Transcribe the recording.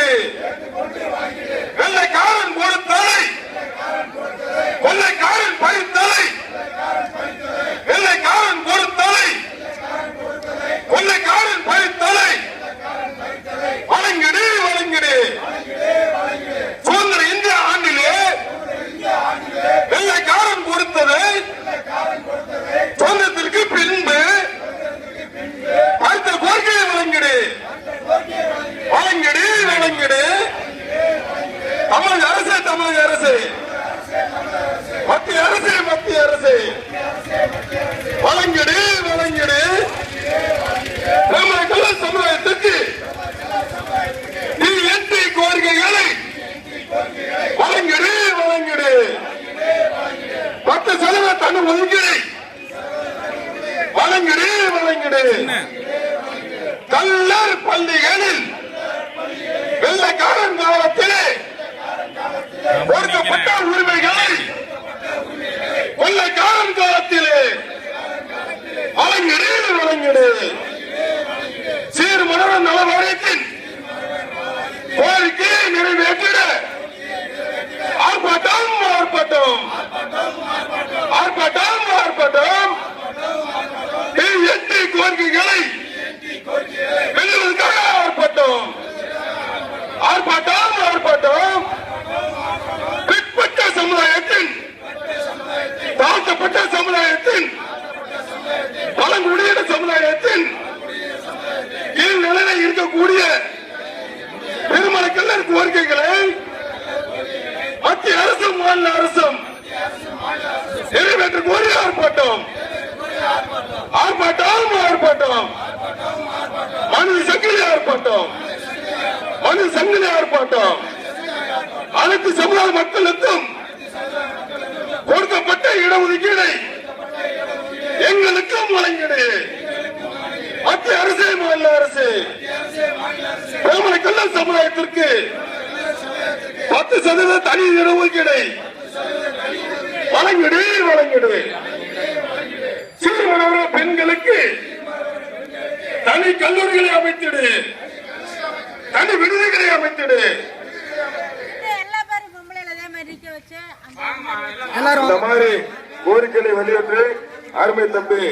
நாடு தமிழக அரசு தமிழக அரசு. மத்திய அரசு மத்திய அரசு. வழங்கிடு வழங்கிடு. நம்மளுக்குள்ள சமுதாயத்துக்கு நீ எட்டு கோரிக்கைகளை வழங்கிடு வழங்கிடு. பத்து சதவீத தன்னை ஒதுங்கிடு வழங்கிடு வழங்கிடு. கல்லர் பள்ளிகளில் நிலையில் இருக்கக்கூடிய பெருமளக்கல்லர் கோரிக்கைகளை மத்திய அரசும் மாநில அரசும் நிறைவேற்ற கோரி ஆர்ப்பாட்டம். ஆர்ப்பாட்டம் ஆர்ப்பாட்டம். மனித சங்கிலி ஆர்ப்பாட்டம். மனித சங்கிலி ஆர்ப்பாட்டம். அனைத்து சமுதாய மக்களுக்கும் கொடுக்கப்பட்ட இடஒதுக்கீடை எங்களுக்கும் வழங்கிடு. மத்திய அரசு மாநில அரசு. கல்லல் சமுதாயத்திற்கு பத்து சதவீத தனி இடஒதுக்கீடை வழங்கிடு வழங்கிடு. சிறுவனவர பெண்களுக்கு தனி கல்லூரிகளை அமைத்திடு. தனி விடுதிகளை அமைத்திடு. எல்லா பேரும் பொம்பளைல அதே மாதிரி நிக்க வச்சு அந்த இந்த மாதிரி கோரிக்கைகளை வெளியிட்டு அருமை தம்பி